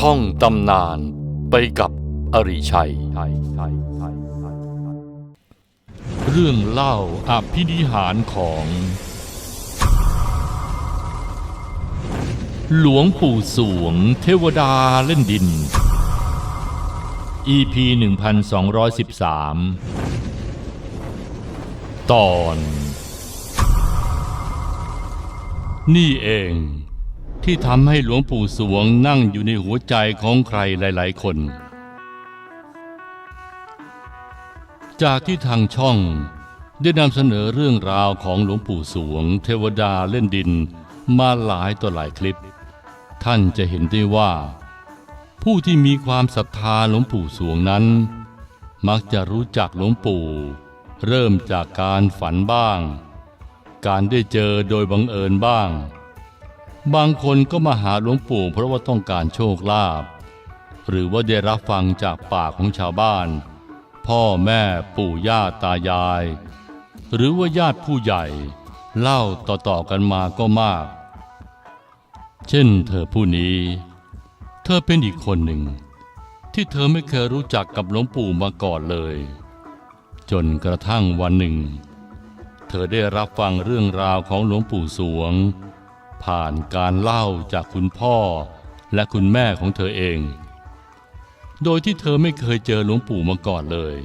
ท่องตำนานไปกับอริชัย เรื่องเล่าอภินิหารของ หลวงปู่สวงเทวดาเล่นดิน EP 1213 ตอน นี่เอง ที่ทำให้หลวงปู่สวงนั่งอยู่ในหัวใจของใครหลาย ๆ คน จากที่ทางช่อง ได้นำเสนอเรื่องราวของหลวงปู่สวง เทวดาเล่นดินมาหลายต่อหลายคลิป ท่านจะเห็นได้ว่า ผู้ที่มีความศรัทธาหลวงปู่สวงนั้น มักจะรู้จักหลวงปู่ เริ่มจากการฝันบ้าง การได้เจอโดยบังเอิญบ้าง บางคนก็มาหาหลวงปู่เพราะว่าต้องการโชคลาภหรือว่าได้รับฟังจากปากของชาวบ้าน พ่อแม่ปู่ย่าตายาย หรือว่าญาติผู้ใหญ่ เล่าต่อๆกันมาก็มาก เช่นเธอผู้นี้ เธอเป็นอีกคนหนึ่ง ที่เธอไม่เคยรู้จักกับหลวงปู่มาก่อนเลย จนกระทั่งวันหนึ่ง เธอได้รับฟังเรื่องราวของหลวงปู่สวง ผ่านการเล่าจากคุณพ่อและคุณแม่ของเธอเอง โดยที่เธอไม่เคยเจอหลวงปู่มาก่อนเลย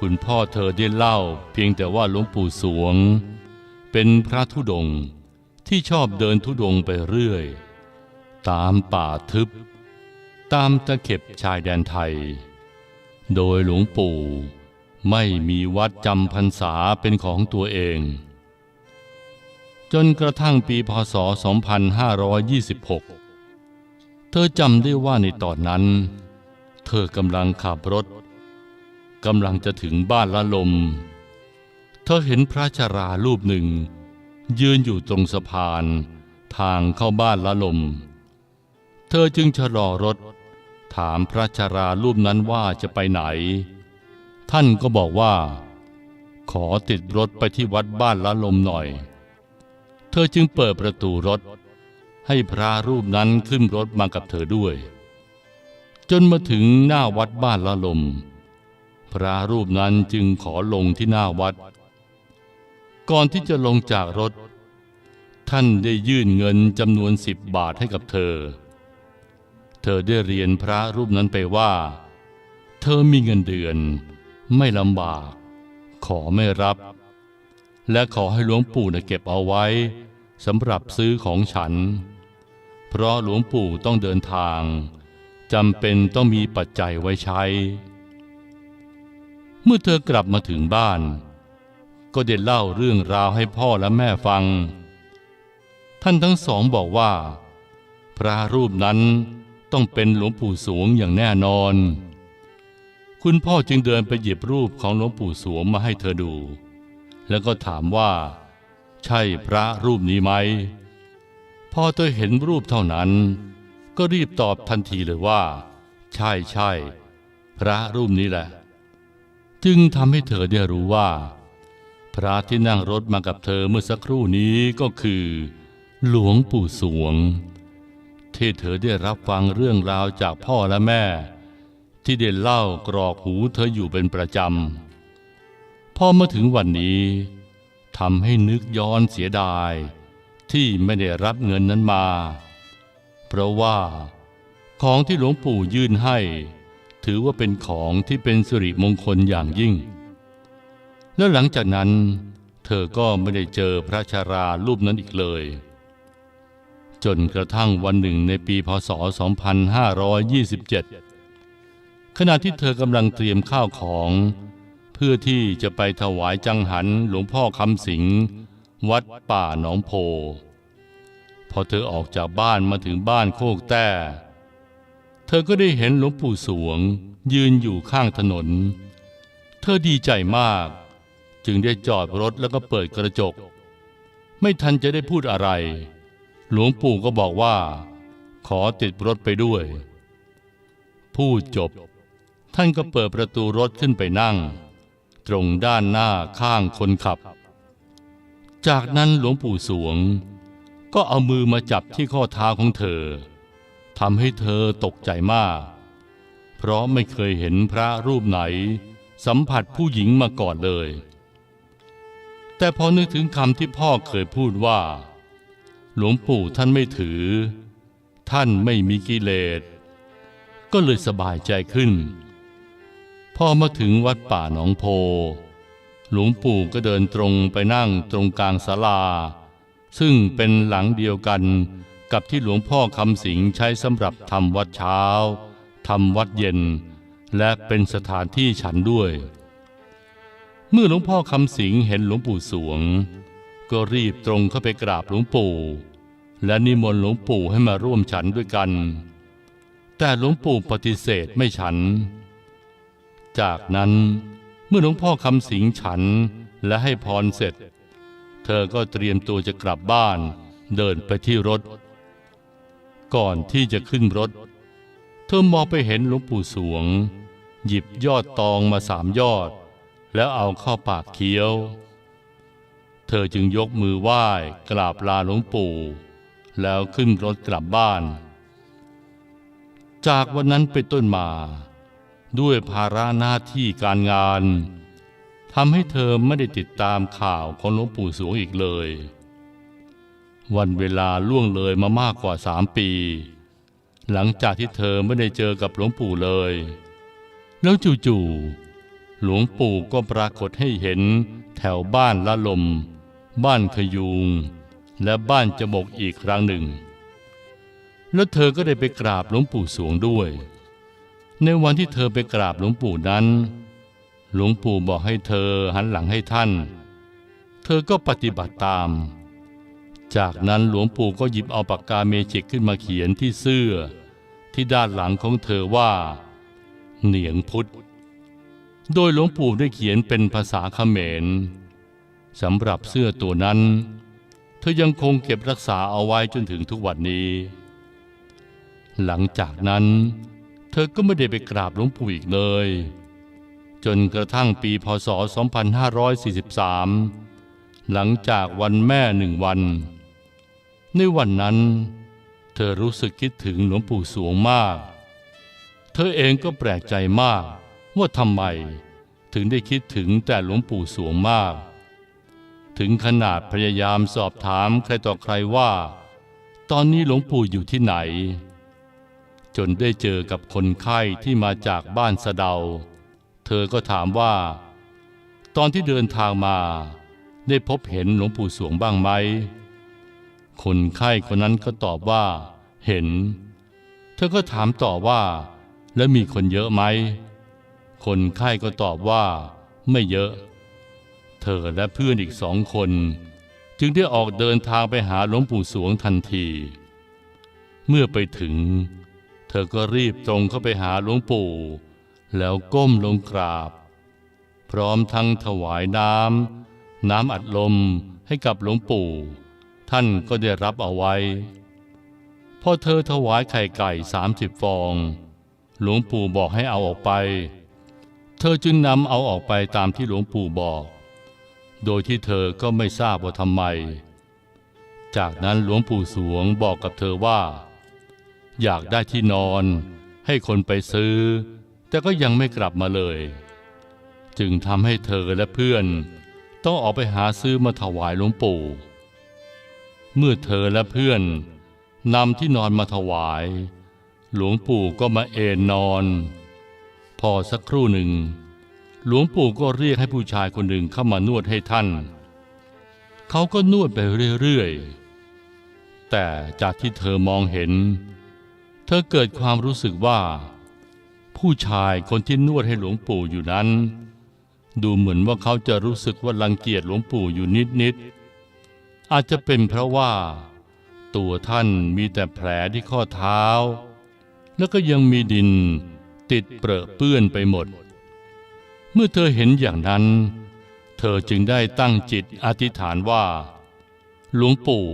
คุณพ่อเธอได้เล่าเพียงแต่ว่าหลวงปู่สวง เป็นพระธุดงค์ที่ชอบเดินธุดงไปเรื่อย ตามป่าทึบ ตามตะเข็บชายแดนไทย โดยหลวงปู่ไม่มีวัดจำพรรษาเป็นของตัวเอง จนกระทั่งปีพศ 2526 เธอจำได้ว่าในตอนนั้น เธอกำลังขับรถกำลังจะถึงบ้านละลม เธอเห็นพระชรารูปหนึ่ง ยืนอยู่ตรงสะพาน ทางเข้าบ้านละลม เธอจึงชะลอรถ ถามพระชรารูปนั้นว่าจะไปไหน ท่านก็บอกว่า ขอติดรถไปที่วัดบ้านละลมหน่อย ธอจึงเปิดประตูรถ ให้พระรูปนั้นขึ้นรถมากับเธอด้วย จนมาถึงหน้าวัดบ้านละลม พระรูปนั้นจึงขอลงที่หน้าวัด ก่อนที่จะลงจากรถ ท่านได้ยื่นเงินจำนวนสิบบาทให้กับเธอ เธอได้เรียนพระรูปนั้นไปว่า เธอมีเงินเดือน ไม่ลำบาก ขอไม่รับและขอให้หลวงปู่นะเก็บเอาไว้ สำหรับซื้อของฉัน เพราะหลวงปู่ต้องเดินทางจำเป็นต้องมีปัจจัยไว้ใช้ เมื่อเธอกลับมาถึงบ้าน ก็ได้เล่าเรื่องราวให้พ่อและแม่ฟัง ท่านทั้งสองบอกว่า พระรูปนั้นต้องเป็นหลวงปู่สวงอย่างแน่นอน คุณพ่อจึงเดินไปหยิบรูปของหลวงปู่สวงมาให้เธอดู แล้วก็ถามว่า ใช่พระรูปนี้ไหมพอเธอเห็นรูปเท่านั้น ก็รีบตอบทันทีเลยว่า ใช่ใช่ พระรูปนี้แหละ จึงทำให้เธอได้รู้ว่า พระที่นั่งรถมากับเธอเมื่อสักครู่นี้ก็คือ หลวงปู่สวง ที่เธอได้รับฟังเรื่องราวจากพ่อและแม่ ที่ได้เล่ากรอกหูเธออยู่เป็นประจำพอมาถึงวันนี้ ทำให้นึกย้อนเสียดาย ที่ไม่ได้รับเงินนั้นมา เพราะว่าของที่หลวงปู่ยื่นให้ ถือว่าเป็นของที่เป็นสิริมงคลอย่างยิ่ง แล้วหลังจากนั้น เธอก็ไม่ได้เจอพระชารารูปนั้นอีกเลย จนกระทั่งวันหนึ่งในปีพศ 2527 ขณะที่เธอกำลังเตรียมข้าวของ เพื่อที่จะไปถวายจังหันหลวงพ่อคำสิงวัดป่าหนองโพ พอเธอออกจากบ้านมาถึงบ้านโคกแต้ เธอก็ได้เห็นหลวงปู่สวง ยืนอยู่ข้างถนน เธอดีใจมาก จึงได้จอดรถแล้วก็เปิดกระจก ไม่ทันจะได้พูดอะไร หลวงปู่ก็บอกว่า ขอติดรถไปด้วย พูดจบ ท่านก็เปิดประตูรถขึ้นไปนั่ง ตรงด้านหน้าข้างคนขับ จากนั้นหลวงปู่สวง ก็เอามือมาจับที่ข้อเท้าของเธอทำให้เธอตกใจมาก เพราะไม่เคยเห็นพระรูปไหน สัมผัสผู้หญิงมาก่อนเลย แต่พอนึกถึงคำที่พ่อเคยพูดว่า หลวงปู่ท่านไม่ถือ ท่านไม่มีกิเลสก็เลยสบายใจขึ้น พอมาถึงวัดป่าหนองโพ หลวงปู่ก็เดินตรงไปนั่งตรงกลางศาลา ซึ่งเป็นหลังเดียวกันกับที่หลวงพ่อคำสิงใช้สำหรับทำวัดเช้าทำวัดเย็น และเป็นสถานที่ฉันด้วย เมื่อหลวงพ่อคำสิงเห็นหลวงปู่สวง ก็รีบตรงเข้าไปกราบหลวงปู่ และนิมนต์หลวงปู่ให้มาร่วมฉันด้วยกัน แต่หลวงปู่ปฏิเสธไม่ฉัน จากนั้นเมื่อหลวงพ่อคำสิงฉันและให้พรเสร็จ เธอก็เตรียมตัวจะกลับบ้านเดินไปที่รถ ก่อนที่จะขึ้นรถ เธอมองไปเห็นหลวงปู่สวง หยิบยอดตองมาสามยอด แล้วเอาเข้าปากเคี้ยว เธอจึงยกมือไหว้กราบลาหลวงปู่ แล้วขึ้นรถกลับบ้าน จากวันนั้นเป็นต้นมา ด้วยภาระหน้าที่การงานทำให้เธอไม่ได้ติดตามข่าวของหลวงปู่สวงอีกเลย วันเวลาล่วงเลยมามากกว่าสามปี หลังจากที่เธอไม่ได้เจอกับหลวงปู่เลย แล้วจู่ๆหลวงปู่ก็ปรากฏให้เห็นแถวบ้านละลม บ้านขยูง และบ้านจบกอีกครั้งหนึ่ง แล้วเธอก็ได้ไปกราบหลวงปู่สวงด้วย ในวันที่เธอไปกราบหลวงปู่นั้น หลวงปู่บอกให้เธอหันหลังให้ท่าน เธอก็ปฏิบัติตาม จากนั้นหลวงปู่ก็หยิบเอาปากกาเมจิกขึ้นมาเขียนที่เสื้อ ที่ด้านหลังของเธอว่า เหนียงพุทธ โดยหลวงปู่ได้เขียนเป็นภาษาเขมรสำหรับเสื้อตัวนั้น เธอยังคงเก็บรักษาเอาไว้จนถึงทุกวันนี้ หลังจากนั้น อก็ไม่ได้ไปกราบหลวงปู่อีกเลย จนกระทั่งปีพศ 2543 หลังจากวันแม่หนึ่งวัน ในวันนั้น เธอรู้สึกคิดถึงหลวงปู่สวงมาก เธอเองก็แปลกใจมากว่าทำไมถึงได้คิดถึงแต่หลวงปู่สวงมาก ถึงขนาดพยายามสอบถามใครต่อใครว่า ตอนนี้หลวงปู่อยู่ที่ไหน จนได้เจอกับคนไข้ที่มาจากบ้านสะเดา เธอก็ถามว่า ตอนที่เดินทางมา ได้พบเห็นหลวงปู่สวงบ้างไหม คนไข้คนนั้นก็ตอบว่า เห็น เธอก็ถามต่อว่า แล้วมีคนเยอะไหม คนไข้ก็ตอบว่า ไม่เยอะ เธอและเพื่อนอีกสองคน จึงได้ออกเดินทางไปหาหลวงปู่สวงทันที เมื่อไปถึง เธอก็รีบตรงเข้าไปหาหลวงปู่ แล้วก้มลงกราบ พร้อมทั้งถวายน้ำน้ำอัดลมให้กับหลวงปู่ ท่านก็ได้รับเอาไว้พอเธอถวายไข่ไก่สามสิบฟอง หลวงปู่บอกให้เอาออกไป เธอจึงนำเอาออกไปตามที่หลวงปู่บอก โดยที่เธอก็ไม่ทราบว่าทำไม จากนั้นหลวงปู่สวงบอกกับเธอว่า อยากได้ที่นอน ให้คนไปซื้อ แต่ก็ยังไม่กลับมาเลย จึงทำให้เธอและเพื่อน ต้องออกไปหาซื้อมาถวายหลวงปู่ เมื่อเธอและเพื่อนนำที่นอนมาถวาย หลวงปู่ก็มาเอนนอน พอสักครู่หนึ่ง หลวงปู่ก็เรียกให้ผู้ชายคนหนึ่งเข้ามานวดให้ท่าน เขาก็นวดไปเรื่อยๆแต่จากที่เธอมองเห็น เธอเกิดความรู้สึกว่า ผู้ชายคนที่นวดให้หลวงปู่อยู่นั้น ดูเหมือนว่าเขาจะรู้สึกว่ารังเกียจหลวงปู่อยู่นิดๆอาจจะเป็นเพราะว่า ตัวท่านมีแต่แผลที่ข้อเท้า แล้วก็ยังมีดินติดเปรอะเปื้อนไปหมด เมื่อเธอเห็นอย่างนั้น เธอจึงได้ตั้งจิตอธิษฐานว่า หลวงปู่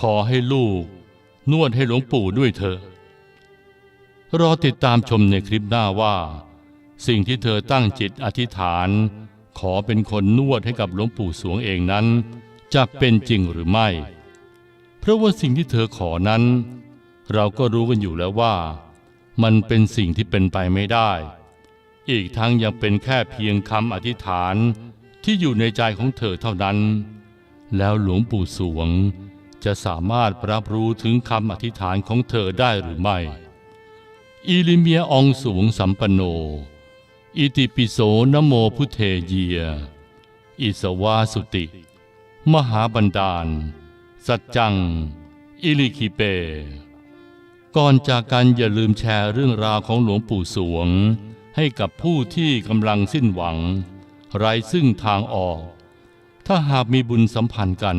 ขอให้ลูก นวดให้หลวงปู่ด้วยเถอะรอติดตามชมในคลิปหน้าว่า สิ่งที่เธอตั้งจิตอธิษฐาน ขอเป็นคนนวดให้กับหลวงปู่สวงเองนั้นจะเป็นจริงหรือไม่ เพราะว่าสิ่งที่เธอขอนั้น เราก็รู้กันอยู่แล้วว่า มันเป็นสิ่งที่เป็นไปไม่ได้ อีกทั้งยังเป็นแค่เพียงคำอธิษฐานที่อยู่ในใจของเธอเท่านั้น แล้วหลวงปู่สวง จะสามารถรับรู้ถึงคำอธิษฐานของเธอได้หรือไม่ อิลิเมียองสูงสัมปโน อิติปิโสนโมพุเทเยีย อิสวาสุติ มหาบันดาล สัจจัง อิลิคิเป ก่อนจากกันอย่าลืมแชร์เรื่องราวของหลวงปู่สวง ให้กับผู้ที่กำลังสิ้นหวัง ไร้ซึ่งทางออก ถ้าหากมีบุญสัมพันธ์กัน